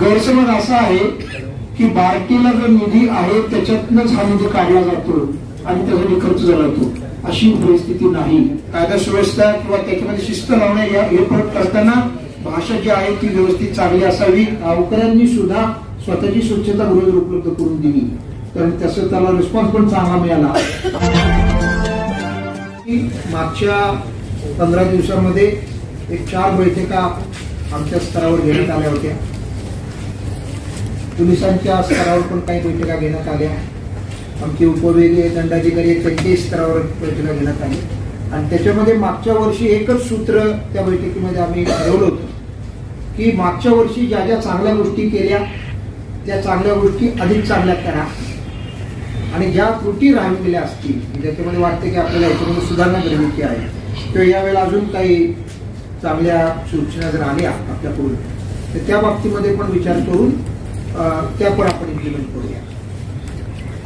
गैरसमज असा आहे की बार्टीला जो निधी आहे त्याच्यातनच हा निधी काढला जातो आणि त्यासाठी खर्च झाला जातो. अशी परिस्थिती नाही. कायदा सुव्यवस्था किंवा त्याच्यामध्ये शिस्त लावणे या हे फरक करताना भाषा जी आहे ती व्यवस्थित चांगली असावी. गावकऱ्यांनी सुद्धा स्वतःची स्वच्छता गृह उपलब्ध करून दिली. कारण तसं त्याला रिस्पॉन्स पण चांगला मिळाला. मागच्या पंधरा दिवसामध्ये एक चार बैठका आमच्या स्तरावर घेण्यात आल्या होत्या. पोलिसांच्या स्तरावर पण काही बैठका घेण्यात आल्या. आमचे उपविभागीय दंडाधिकारी आहेत त्यांच्याही स्तरावर बैठका घेण्यात आली आणि त्याच्यामध्ये मागच्या वर्षी एकच सूत्र त्या बैठकीमध्ये आम्ही ठरवलं होतं की मागच्या वर्षी ज्या ज्या चांगल्या गोष्टी केल्या त्या चांगल्या गोष्टी अधिक चांगल्या करा. आणि ज्या त्रुटी राहून गेल्या असतील ज्याच्यामध्ये वाटते की आपल्याला याच्यामध्ये सुधारणा गरजेची आहे किंवा यावेळेला अजून काही चांगल्या सूचना जर आल्या आपल्याकडून तर त्या बाबतीमध्ये पण विचार करून त्या पण आपण इम्प्लिमेंट करूया.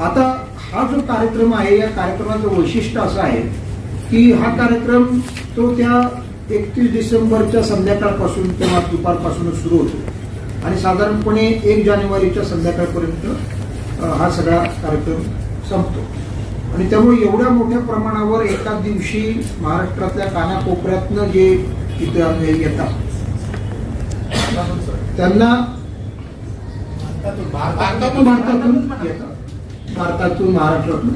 आता हा जो कार्यक्रम आहे या कार्यक्रमाचं वैशिष्ट्य असं आहे की हा कार्यक्रम तो त्या एकतीस डिसेंबरच्या संध्याकाळपासून किंवा दुपारपासूनच सुरू होतो. आणि साधारणपणे एक जानेवारीच्या संध्याकाळपर्यंत हा सगळा कार्यक्रम संपतो. आणि त्यामुळे एवढ्या मोठ्या प्रमाणावर एका दिवशी महाराष्ट्रातल्या कानाकोपऱ्यातनं जे इथं येतात त्यांना भारतातून भारतातून येतात. भारतातून महाराष्ट्रातून.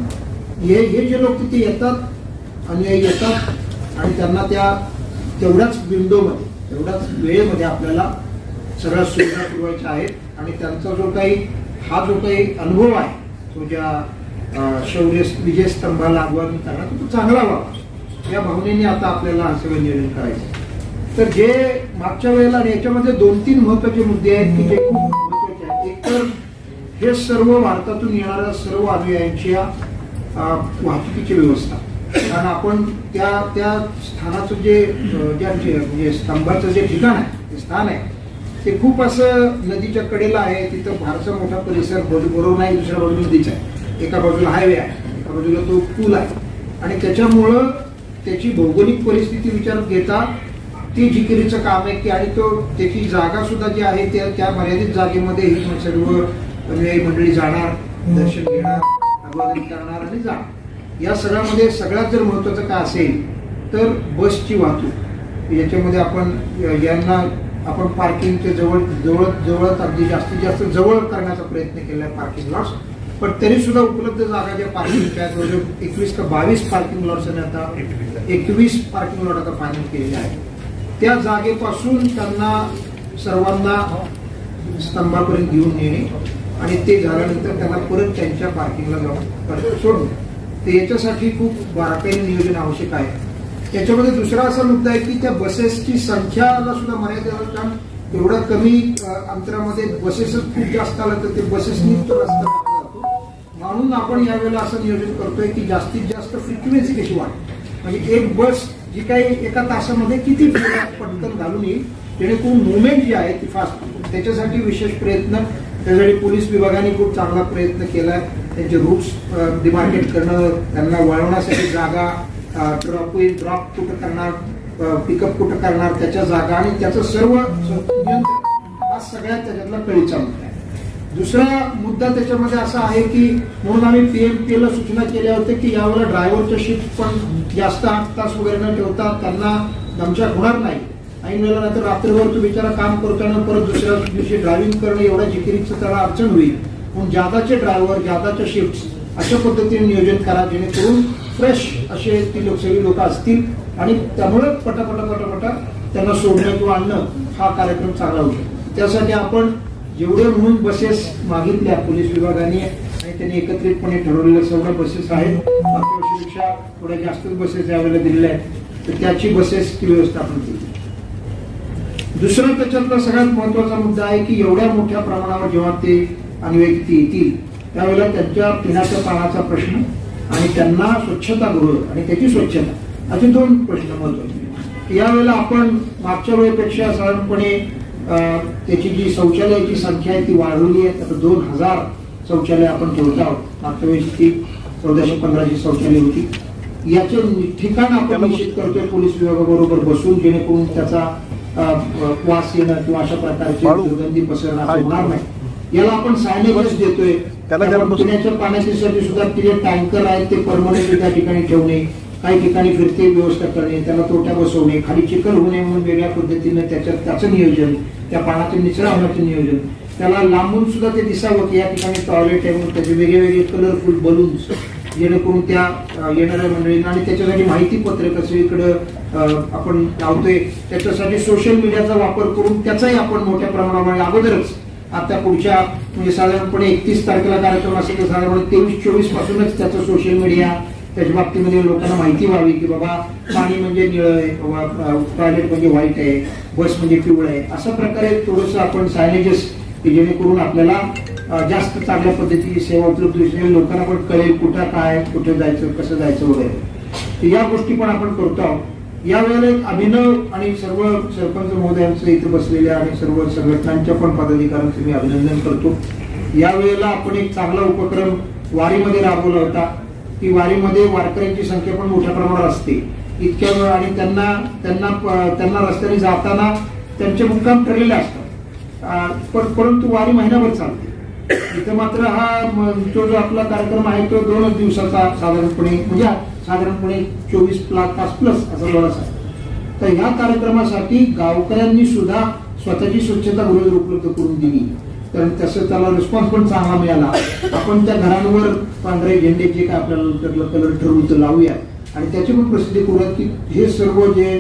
हे हे जे लोक तिथे येतात आणि येतात आणि त्यांना त्या तेवढ्याच विंडोमध्ये तेवढ्याच वेळेमध्ये आपल्याला सगळ्या सुविधा पुरवायच्या आहेत. आणि त्यांचा जो काही हा जो काही अनुभव आहे तो ज्या शौर्य विजयस्तंभाला आगमन करणार तो चांगला व्हावा या भावनेने आता आपल्याला हे सगळं नियोजन करायचं. तर जे मागच्या वेळेला आणि याच्यामध्ये दोन तीन महत्त्वाचे मुद्दे आहेत की जे खूप तर हे सर्व भारतातून येणाऱ्या सर्व अनुयायांच्या वाहतुकीची व्यवस्था. कारण आपण त्या त्या स्थानाचं जे ज्या म्हणजे स्तंभाचं जे ठिकाण आहे ते स्थान आहे ते खूप असं नदीच्या कडेला आहे तिथं फारसा मोठा परिसर बरोबर नाही दुसऱ्या बाजूला नदीचा आहे. एका बाजूला हायवे आहे एका बाजूला तो पूल आहे. आणि त्याच्यामुळं त्याची भौगोलिक परिस्थिती विचारात घेता ते जिकिरीचं काम आहे की आणि तो त्याची जागा सुद्धा जी आहे त्या त्या मर्यादित जागेमध्ये ही सर्व अनुयायी मंडळी जाणार दर्शन घेणार अभिवादन करणार आणि जाणार. या सगळ्यामध्ये सगळ्यात जर महत्वाचं काय असेल तर बसची वाहतूक. याच्यामध्ये आपण यांना आपण पार्किंगच्या जवळ जवळ जवळ अगदी जास्तीत जास्त जवळ करण्याचा प्रयत्न केला आहे पार्किंग लॉट्स पण तरी सुद्धा उपलब्ध जागा ज्या पार्किंगच्या जवळजवळ एकवीस का बावीस पार्किंग लॉट्स आता एकवीस पार्किंग लॉट आता फायनल केलेले आहेत. त्या जागेपासून त्यांना सर्वांना स्तंभापर्यंत घेऊन येणे आणि ते झाल्यानंतर त्यांना परत त्यांच्या पार्किंगला जाऊन परत सोडणे. तर याच्यासाठी खूप बारकाईने नियोजन आवश्यक आहे. त्याच्यामध्ये दुसरा असा मुद्दा आहे की त्या बसेसची संख्याला सुद्धा मर्यादा कारण एवढ्या कमी अंतरामध्ये बसेसच खूप जास्त आलं तर ते बसेसनी रस्ता म्हणून आपण यावेळेला असं नियोजन करतोय की जास्तीत जास्त फ्रिक्वेन्सी कशी वाढ म्हणजे एक बस जी काही एका तासामध्ये किती फेऱ्या पटकन घालून येईल जेणेकरून मुवमेंट जी आहे ती फास्ट त्याच्यासाठी विशेष प्रयत्न त्यासाठी पोलीस विभागाने खूप चांगला प्रयत्न केलाय. त्यांचे रूट्स डिमार्केट करणं त्यांना वळवण्यासाठी जागा ड्रॉप ड्रॉप कुठं करणार पिकअप कुठं करणार त्याच्या जागा आणि त्याचं सर्व नियंत्रण हा सगळ्यात त्याच्यातला कळीचा मुद्दा आहे. दुसरा मुद्दा त्याच्यामध्ये असा आहे की म्हणून आम्ही पीएमपी सूचना केल्या होत्या की यावेळेला ड्रायव्हरच्या शिफ्ट पण जास्त आठ तास वगैरे न ठेवता त्यांना दमछाक होणार नाही. ऐन वेळेला नाहीतर रात्रभर तो बिचारा काम करताना परत दुसऱ्या दिवशी ड्रायव्हिंग करणं एवढ्या जिकिरीचं त्याला अडचण होईल. म्हणून जादाचे ड्रायव्हर जादाच्या शिफ्ट अशा पद्धतीने नियोजन करा जेणेकरून फ्रेश असे ती लोक लोक असतील आणि त्यामुळे पटापटा पटापटा त्यांना सोडणं किंवा आणणं हा कार्यक्रम चांगला होईल त्यासाठी आपण जेवढे म्हणून बसेस मागितल्या पोलीस विभागाने आणि त्यांनी एकत्रितपणे ठरवलेल्या सर्व बसेस आहेत. मागच्या वर्षीपेक्षा थोड्या जास्तच बसेस यावेळेला दिलेल्या आहेत. तर त्याची बसेसची व्यवस्था केली. दुसरा त्याच्यातला सगळ्यात महत्त्वाचा मुद्दा आहे की एवढ्या मोठ्या प्रमाणावर जेव्हा ते आणि व्यक्ती येतील त्यावेळेला त्यांच्या पिण्याच्या पाण्याचा प्रश्न आणि त्यांना स्वच्छतागृह आणि त्याची स्वच्छता. असे दोन प्रश्न महत्त्वाचे यावेळेला आपण मागच्या वेळेपेक्षा साधारणपणे त्याची जी शौचालयाची संख्या आहे ती वाढवली आहे. आता दोन हजार शौचालय आपण ठेवत आहोत. मागच्या वेळेस ती चौदाशे पंधराशे शौचालय होती. याचे ठिकाण आपण निश्चित करतोय पोलीस विभागाबरोबर बसून जेणेकरून त्याचा वास येणं किंवा अशा प्रकारची. दुर्गंधी पसरणं होणार नाही. याला आपण सायनेजच देतोय. पिण्याच्या पाण्यासाठी सुद्धा तिथे टँकर आहेत ते परमनंट त्या ठिकाणी ठेवणे. काही ठिकाणी फिरते व्यवस्था करणे त्याला तोट्या बसवणे खाली चिखल होणे म्हणून वेगळ्या पद्धतीने त्याच्यात त्याचं नियोजन त्या पाण्याचं निचरा होण्याचं नियोजन. त्याला लांबून सुद्धा ते दिसावं की या ठिकाणी टॉयलेट आहे म्हणून त्याचे वेगळे वेगळे कलरफुल बलून्स जेणेकरून त्या येणाऱ्या मंडळींना आणि त्याच्यासाठी माहिती पत्रक सगळीकडं आपण लावतोय त्याच्यासाठी सोशल मीडियाचा वापर करून त्याचाही आपण मोठ्या प्रमाणामध्ये अगोदरच आता पुढच्या म्हणजे साधारणपणे एकतीस तारखेला कार्यक्रम असेल तर साधारणपणे तेवीस चोवीस पासूनच त्याचं सोशल मीडिया त्याच्या बाबतीमध्ये लोकांना माहिती व्हावी की बाबा पाणी म्हणजे निळं आहे बाबा टॉयलेट म्हणजे व्हाईट आहे बस म्हणजे पिवळं आहे. अशा प्रकारे थोडंसं आपण सायनेजेस जेणेकरून आपल्याला जास्त चांगल्या पद्धतीची सेवा उपलब्ध होईल लोकांना पण कळेल कुठं काय कुठे जायचं कसं जायचं वगैरे. तर या गोष्टी पण आपण करतो आहोत. यावेळेला एक अभिनव आणि सर्व सरपंच महोदयांचं इथे बसलेल्या आणि सर्व संघटनांच्या पण पदाधिकाऱ्यांचं मी अभिनंदन करतो. यावेळेला आपण एक चांगला उपक्रम वारीमध्ये राबवला होता. की वारीमध्ये वारकऱ्यांची संख्या पण मोठ्या प्रमाणावर असते. इतक्या वेळ आणि त्यांना त्यांना त्यांना रस्त्याने जाताना त्यांचे मुक्काम ठरलेले असतात. पण परंतु वारी महिनाभर चालते. इथं मात्र हा तो जो आपला कार्यक्रम आहे तो दोनच दिवसाचा साधारणपणे म्हणजे साधारणपणे चोवीस तास प्लस असा बराच आहे. तर ह्या कार्यक्रमासाठी गावकऱ्यांनी सुद्धा स्वतःची स्वच्छता गृह उपलब्ध करून दिली. तर तसं त्याला रिस्पॉन्स पण चांगला मिळाला. आपण त्या घरांवर पांढरे झेंडे जे काय आपल्याला कलर ठरवून तर लावूया आणि त्याची पण प्रसिद्धी करूयात की हे सर्व जे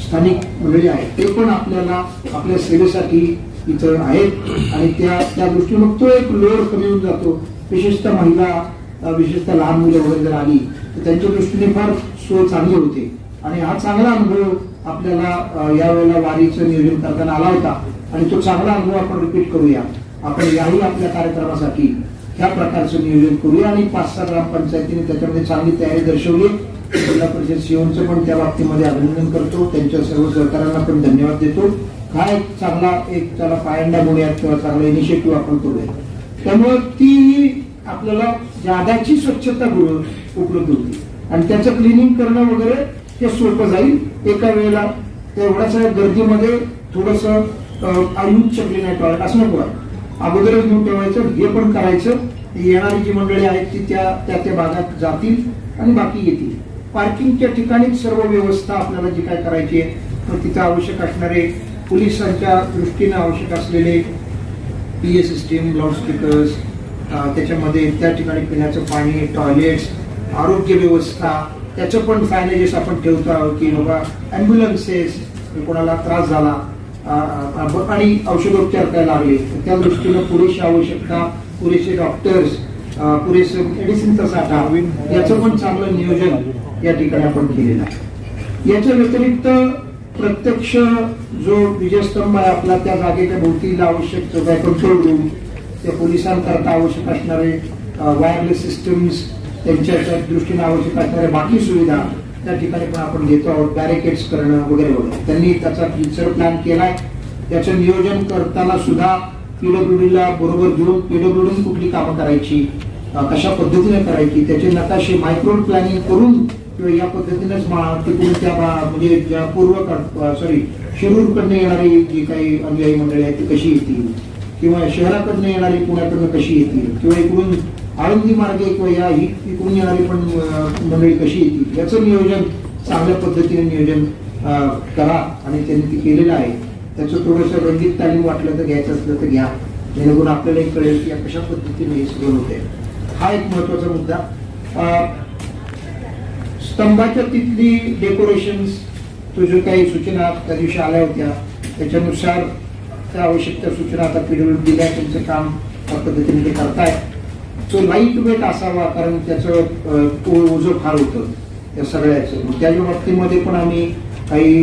स्थानिक मंडळी आहेत ते पण आपल्याला आपल्या सेवेसाठी इथं आहेत. आणि त्या त्या दृष्टीने मग तो एक लोड कमी होऊन जातो. विशेषतः महिला विशेषतः लहान मुलं वगैरे जर आली तर त्यांच्या दृष्टीने फार सोय चांगली होते. आणि हा चांगला अनुभव आपल्याला यावेळेला वारीचं नियोजन करताना आला होता. आणि तो चांगला अनुभव आपण रिपीट करूया. आपण याही आपल्या कार्यक्रमासाठी ह्या प्रकारचं नियोजन करूया आणि पाच सहा ग्रामपंचायतीने त्याच्यामध्ये चांगली तयारी दर्शवली जिल्हा परिषद सीओचं पण त्या बाबतीमध्ये अभिनंदन करतो. त्यांच्या सर्व सहकाऱ्यांना पण धन्यवाद देतो. हा एक चांगला एक त्याला पायंडा म्हणूयात किंवा चांगला इनिशिएटिव्ह आपण करूया. त्यामुळं ती आपल्याला जादाची स्वच्छता गृह उपलब्ध होती. आणि त्याचं क्लिनिंग करणं वगैरे ते सोपं जाईल. एका वेळेला तेवढ्याच गर्दीमध्ये थोडस अनुचकली नाही टॉयलेट. असं नको अगोदरच घेऊन ठेवायचं हे पण करायचं. येणारी जी मंडळी आहेत ती त्या त्या त्या भागात जातील आणि बाकी येतील. पार्किंगच्या ठिकाणी सर्व व्यवस्था आपल्याला जी काय करायची आहे तर तिथं आवश्यक असणारे पोलिसांच्या दृष्टीने आवश्यक असलेले पी ए सिस्टीम लाऊडस्पीकर्स त्याच्यामध्ये त्या ठिकाणी पिण्याचं पाणी टॉयलेट्स आरोग्य व्यवस्था त्याचं पण सायनेजेस आपण ठेवतो आहोत की बाबा ॲम्ब्युलन्सेस कोणाला त्रास झाला आणि औषधोपचार काय लागले त्या दृष्टीनं पुरेशी आवश्यकता पुरेसे डॉक्टर्स पुरेसे मेडिसिनचा साठा याचं पण चांगलं नियोजन या ठिकाणी आपण केलेलं आहे. याच्या व्यतिरिक्त प्रत्यक्ष जो विजयस्तंभ आहे आपला त्या जागेच्या भोवतीला आवश्यक जो काय कंट्रोल रूम त्या पोलिसांकरता आवश्यक असणारे वायरलेस सिस्टम्स त्यांच्या दृष्टीने आवश्यक असणाऱ्या बाकी सुविधा त्या ठिकाणी पण आपण घेतो आहोत. बॅरिकेड्स करणं वगैरे वगैरे. त्यांनी त्याचा फ्युचर प्लॅन केलाय. त्याचं नियोजन करताना सुद्धा पीडब्ल्यूडीला बरोबर घेऊन पीडब्ल्यूडी कुठली कामं करायची कशा पद्धतीने करायची त्याचे नकाशे मायक्रो प्लॅनिंग करून किंवा या पद्धतीनेच तिकडून त्या म्हणजे ज्या पूर्व सॉरी शिरूरकडनं येणारी जी काही अनुयायी मंडळी आहेत ती कशी येतील? किंवा शहराकडनं येणारी पुण्याकडनं कशी येतील? किंवा इकडून आळंदी मार्गे किंवा या ही इकडून येणारी पण मंडळी कशी येतील याचं नियोजन चांगल्या पद्धतीने नियोजन करा आणि त्यांनी ते केलेलं आहे. त्याचं थोडंसं रंगीत तालीम वाटलं तर घ्यायचं असलं तर घ्या. जेणेकरून आपल्याला कळेल की या कशा पद्धतीने हे सगळं होते हा एक महत्त्वाचा मुद्दा. स्तंभाच्या तिथली डेकोरेशन्स तो जो काही सूचना त्या दिवशी आल्या होत्या त्याच्यानुसार त्या आवश्यक त्या सूचना आता पिढीवर दिल्या त्यांचं काम त्या पद्धतीने ते करताय तो लाइट वेट असावा कारण त्याचं अ, ओझं फार होतं त्या सगळ्याचं. त्याच्या बाबतीमध्ये पण आम्ही काही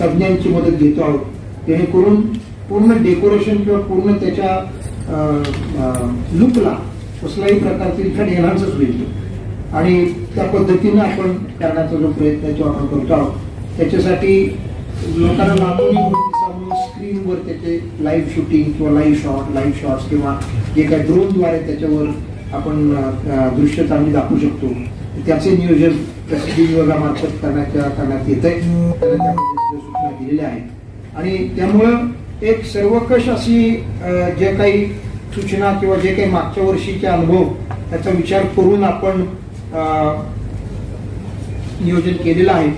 तज्ज्ञांची मदत घेतो आहोत. जेणेकरून पूर्ण डेकोरेशन किंवा पूर्ण त्याच्या लुकला कसलाही प्रकारचे इथं ढेलांचंच होईल आणि त्या पद्धतीनं आपण करण्याचा जो प्रयत्न आहे तो आपण करतो आहोत त्याच्यासाठी लोकांना लांबून स्क्रीनवर त्याचे लाईव्ह शूटिंग किंवा लाईव्ह शॉट लाईव्ह शॉट्स किंवा जे काही ड्रोनद्वारे त्याच्यावर आपण दृश्य चांगली दाखवू शकतो. त्याचे नियोजन प्रसिद्धी विभागामार्फत करण्याच्या करण्यात येत आहे सूचना दिलेल्या आहेत. आणि त्यामुळं एक सर्वकष अशी जे काही सूचना किंवा जे काही मागच्या वर्षीचे अनुभव त्याचा विचार करून आपण नियोजन केलेलं आहे.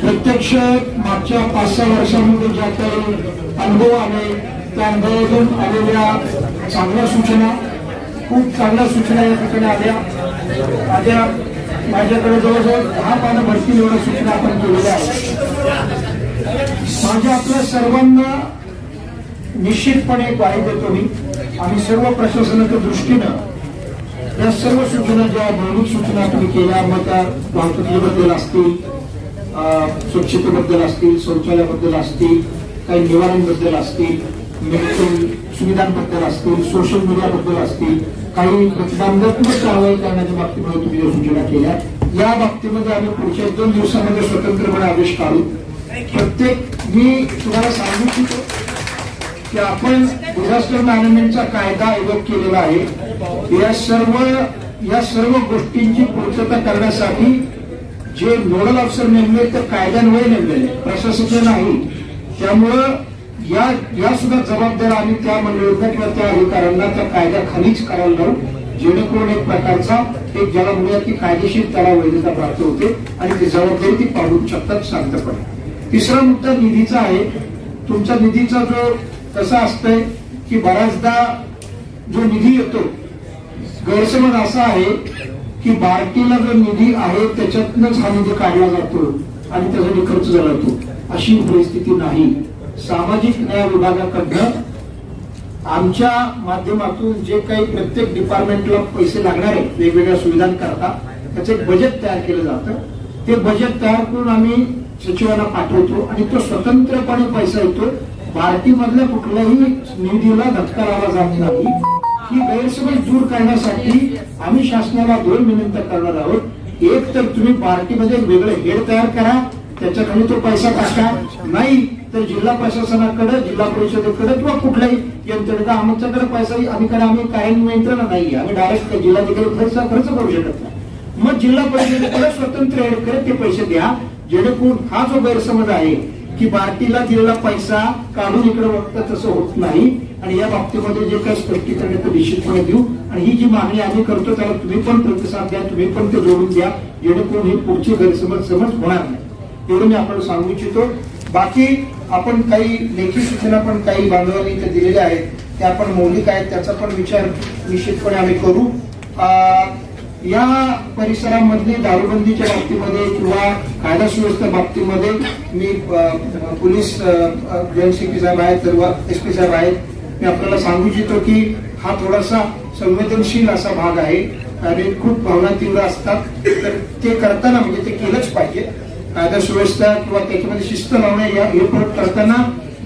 प्रत्यक्ष मागच्या पाच सहा वर्षामध्ये ज्या काही अनुभव आले त्या अनुभवातून आलेल्या चांगल्या सूचना खूप चांगल्या सूचना या ठिकाणी आल्या. माझ्या माझ्याकडे जवळजवळ दहा पानं भरतील एवढ्या सूचना आपण केलेल्या आहेत. माझ्या आपल्या सर्वांना निश्चितपणे ग्वाही देतो मी. आणि सर्व प्रशासनाच्या दृष्टीनं या सर्व सूचना ज्या मौलिक सूचना तुम्ही केल्या मग त्या वाहतुकीबद्दल असतील स्वच्छतेबद्दल असतील शौचालयाबद्दल असतील काही निवारणबद्दल असतील मेडिकल सुविधांबद्दल असतील सोशल मीडियाबद्दल असतील काही प्रतिबंधात्मक कारवाई करण्याच्या बाबतीमध्ये तुम्ही ज्या सूचना केल्या. या बाबतीमध्ये आम्ही पुढच्या दोन दिवसामध्ये स्वतंत्रपणे आदेश काढू. प्रत्येक मी तुम्हाला सांगू इच्छितो की आपण डिझास्टर मॅनेजमेंटचा कायदा एवढ केलेला आहे. या सर्व या सर्व गोष्टींची पूर्तता करण्यासाठी जे नोडल ऑफिसर नेमले तर कायद्यान्वये नेमलेले प्रशासकीय नाही. त्यामुळं या या सुद्धा जबाबदाऱ्या आम्ही त्या मंडळींना किंवा त्या अधिकाऱ्यांना त्या कायद्याखालीच करायला लावू जेणेकरून एक प्रकारचा एक ज्याला म्हणूया की कायदेशीर त्याला वैधता प्राप्त होते. आणि ती जबाबदारी ती पाडू शकतात शांतपणे. तिसरा मुद्दा निधीचा आहे. तुमचा निधीचा जो कसा असतंय की बऱ्याचदा जो निधी येतो गैरसमज असा आहे की बार्टीला जो निधी आहे त्याच्यातनच हा निधी काढला जातो आणि त्यासाठी खर्च झाला जातो अशी परिस्थिती नाही. सामाजिक न्याय विभागाकडनं आमच्या माध्यमातून जे काही प्रत्येक डिपार्टमेंटला पैसे लागणार आहेत वेगवेगळ्या सुविधांकरता त्याचं एक बजेट तयार केलं जातं. ते बजेट तयार करून आम्ही सचिवांना पाठवतो आणि तो स्वतंत्रपणे पैसा येतो. भारतीमधल्या कुठल्याही निधीला धक्का लावला जात नाही. ही गैरसमज दूर करण्यासाठी आम्ही शासनाला दोन विनंती करणार आहोत. एक तर तुम्ही पार्टीमध्ये वेगळं हेड तयार करा त्याच्याखाली तो पैसा टाका. नाही तर जिल्हा प्रशासनाकडे जिल्हा परिषदेकडे किंवा कुठल्याही यंत्रणेचा आमच्याकडे पैसा आम्ही कारण आम्ही काही नियंत्रण नाही आम्ही डायरेक्ट जिल्हाधिकारी खर्च खर्च करू शकत नाही. मग जिल्हा परिषदेकडे स्वतंत्र करत ते पैसे द्या. जेणेकरून हा जो गैरसमज आहे की बार्टीला दिलेला पैसा काढून इकडे बघता तसं होत नाही. आणि या बाबतीमध्ये जे काही स्पष्टीकरण आहे ते निश्चितपणे देऊ. आणि ही जी मागणी आम्ही करतो त्याला तुम्ही पण प्रतिसाद द्या तुम्ही पण ते जोडून द्या. जेणेकरून हे पुढची गैरसमज समज होणार नाही. एवढं मी आपल्याला सांगू इच्छितो. बाकी आपण काही लेखी सूचना पण काही बांधवांनी इथे दिलेल्या आहेत त्या पण मौलिक आहेत त्याचा पण विचार निश्चितपणे आम्ही करू. अं, या परिसरामधली दारूबंदीच्या बाबतीमध्ये किंवा कायदा सुव्यवस्था बाबतीमध्ये मी पोलीस जयंत साहेब आहेत सर्व एस पी साहेब आहेत. मी आपल्याला सांगू इच्छितो की हा थोडासा संवेदनशील असा भाग आहे. आणि खूप भावना तीव्र असतात. तर ते करताना म्हणजे ते केलंच पाहिजे. कायदा सुव्यवस्था किंवा त्याच्यामध्ये शिस्त लावणे या हे करताना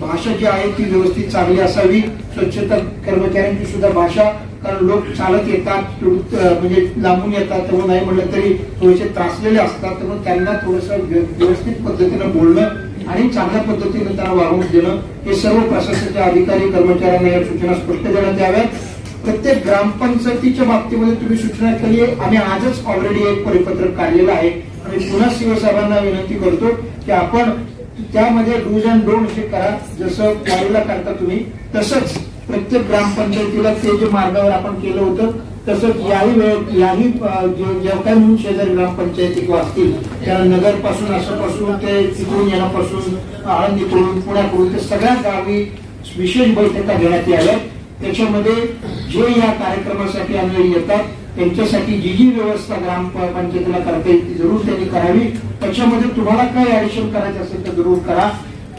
भाषा जी आहे ती व्यवस्थित चांगली असावी. स्वच्छता कर्मचाऱ्यांची सुद्धा भाषा कारण लोक चालत येतात म्हणजे लांबून येतात त्यामुळे नाही म्हणलं तरी थोडेसे त्रासलेले असतात त्यामुळे त्यांना थोडस व्यवस्थित पद्धतीनं बोलणं आणि चांगल्या पद्धतीने त्यांना वागणूक देणं हे सर्व प्रशासनाच्या अधिकारी कर्मचाऱ्यांना या सूचना स्पष्ट देण्यात याव्यात. प्रत्येक ग्रामपंचायतीच्या बाबतीमध्ये तुम्ही सूचना केली आहे. आम्ही आजच ऑलरेडी एक परिपत्रक काढलेलं आहे. आणि पुन्हा शिवसाहेबांना विनंती करतो की आपण त्यामध्ये डूज अँड डोंट हे करा. जसं वाळूला करता तुम्ही तसंच प्रत्येक ग्रामपंचायतीला ते जे मार्गावर आपण केलं होतं तसंच याही वेळ याही अं, जे- काही म्हणून शेजारी ग्रामपंचायती किंवा असतील त्या नगरपासून असंपासून ते तिकडून येण्यापासून आळंदीकडून पुण्याकडून ते सगळ्या गावी विशेष बैठका घेण्यात याव्या त्याच्यामध्ये जे या कार्यक्रमासाठी आम्ही येतात त्यांच्यासाठी जी जी व्यवस्था ग्रामपंचायतीला करता येईल ती जरूर त्यांनी करावी. त्याच्यामध्ये तुम्हाला काय ऍडिशन करायचं असेल तर जरूर करा.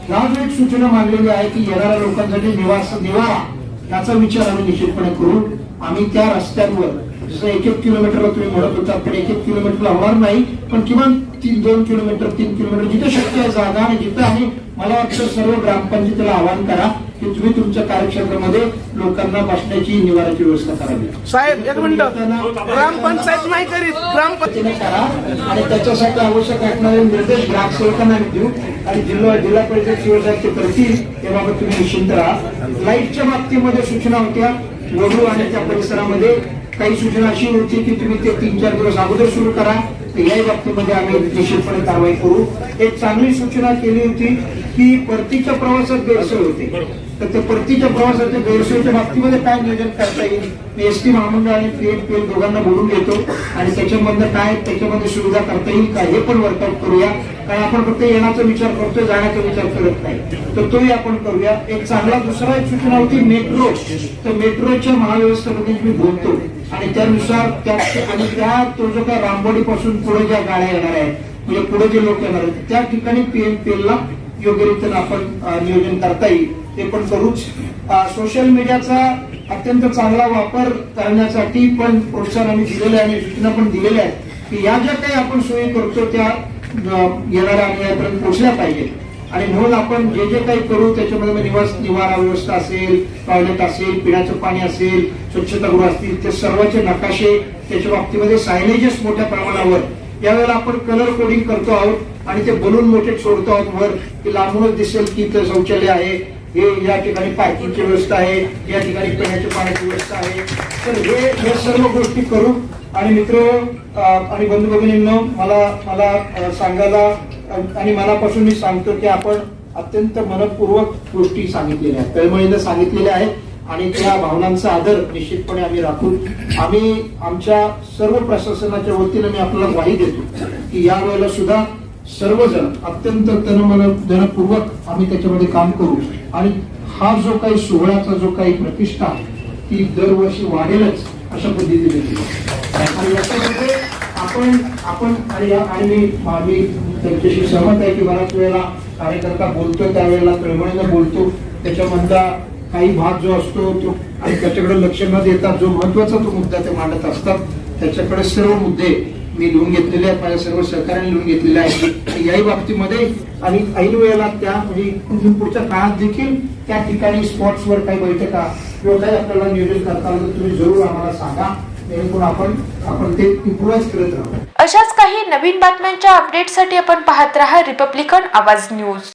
ह्या जो एक सूचना मांडलेली आहे की येणाऱ्या लोकांसाठी निवास निवारा याचा विचार आम्ही निश्चितपणे करू. आम्ही त्या रस्त्यांवर जसं एक एक किलोमीटरला तुम्ही म्हणत होता पण एक एक किलोमीटरला होणार नाही पण किमान तीन दोन किलोमीटर तीन किलोमीटर जिथे शक्य आहे जागा आणि जिथं आम्ही मला वाटतं सर्व ग्रामपंचायतीला आवाहन करा. की तुम्ही तुमच्या कार्यक्षेत्रामध्ये लोकांना बसण्याची निवाराची व्यवस्था करावी. साहेब एक मिनिट. ग्रामपंचायत नाही करीत. ग्रामपंचायत करा आणि त्याच्यासाठी आवश्यक असणारे निर्देश ग्रामसेवकांना आम्ही देऊ आणि जिल्हा जिल्हा परिषद शिवसाहेब ते करतील याबाबत तुम्ही निश्चिंत राहा. लाईटच्या बाबतीमध्ये सूचना होत्या. वडू आणि त्या परिसरामध्ये काही सूचना अशी होती की तुम्ही ते तीन चार दिवस अगोदर सुरू करा. याही बाबतीमध्ये आम्ही निश्चितपणे कारवाई करू. एक चांगली सूचना केली होती की परतीच्या प्रवासात गैरसोय होते. तर ते परतीच्या प्रवासाच्या गैरसोयीच्या बाबतीमध्ये काय नियोजन करता येईल? मी एस टी महामंडळ आणि पी एफ दोघांना बोलून घेतो. आणि त्याच्यामधनं काय त्याच्यामध्ये सुविधा करता येईल का? हे पण वर्कआउट करूया. कारण आपण फक्त येण्याचा विचार करतोय जाण्याचा विचार करत नाही. तर तोही आपण करूया. एक चांगला दुसरा एक सूचना होती मेट्रो तर मेट्रोच्या महाव्यवस्थेमध्ये मी बोलतो. आणि त्यानुसार त्या आणि त्या तो जो काय रामवाडी पासून पुढे ज्या गाड्या येणार आहेत म्हणजे पुढे जे लोक येणार आहेत त्या ठिकाणी पीएमपीएल ला योग्य रीतीने आपण नियोजन करता येईल. ते पण करूच. सोशल मीडियाचा अत्यंत चांगला वापर करण्यासाठी पण प्रोत्साहन आम्ही दिलेलं आहे आणि सूचना पण दिलेल्या आहेत की या ज्या काही आपण सोयी करतो त्या अ, येणाऱ्या अनुयायांपर्यंत पोहोचल्या पाहिजे आणि म्हणून आपण जे जे काही करू त्याच्यामध्ये निवास निवारा व्यवस्था असेल टॉयलेट असेल पिण्याचं पाणी असेल स्वच्छतागृह असतील ते सर्वांचे नकाशे त्याच्या बाबतीमध्ये सायनेजेस मोठ्या प्रमाणावर. यावेळेला आपण कलर कोडिंग करतो आहोत आणि ते बलून मोठे सोडतो आहोत वर की लांबूनच दिसेल की इथं शौचालय आहे हे या ठिकाणी पार्किंगची व्यवस्था आहे या ठिकाणी पिण्याच्या पाण्याची व्यवस्था आहे. तर हे या सर्व गोष्टी करू आणि मित्र आणि बंधू भगिनींनो मला मला सांगायला आणि मनापासून मी सांगतो की आपण अत्यंत मनपूर्वक गोष्टी सांगितलेल्या आहेत. तळमळीनं सांगितलेल्या आहेत आणि त्या भावनांचा आदर निश्चितपणे आम्ही राखू आम्ही आमच्या सर्व प्रशासनाच्या वतीनं मी आपल्याला ग्वाही देतो की या वेळेला सुद्धा सर्वजण अत्यंत तनमन धनपूर्वक आम्ही त्याच्यामध्ये काम करू आणि हा जो काही सोहळ्याचा जो काही प्रतिष्ठा ती दरवर्षी वाढेलच अशा पद्धतीने केली. आणि याच्यामध्ये आपण आपण आणि या- आणि मी मी त्यांच्याशी सहमत आहे की बऱ्याच वेळेला कार्यकर्ता बोलतो त्यावेळेला तळमळीनं बोलतो त्याच्यामधला काही भाग जो असतो तो आणि त्याच्याकडे लक्ष न देता जो महत्त्वाचा तो मुद्दा ते मांडत असतात त्याच्याकडे सर्व मुद्दे मी लिहून घेतलेले आहेत माझ्या सर्व सहकार्याने लिहून घेतलेले आहेत. याही बाबतीमध्ये आणि ऐन वेळेला त्या म्हणजे पुढच्या काळात देखील त्या ठिकाणी स्पॉट्सवर काही बैठका किंवा काही आपल्याला नियोजन करता आलं तर तुम्ही जरूर आम्हाला सांगा. जेणेकरून आपण आपण ते इम्प्रुव्हाइज करत राहू. अशाच काही नवीन बातम्यांच्या अपडेटसाठी आपण पाहत रहा रिपब्लिकन आवाज न्यूज.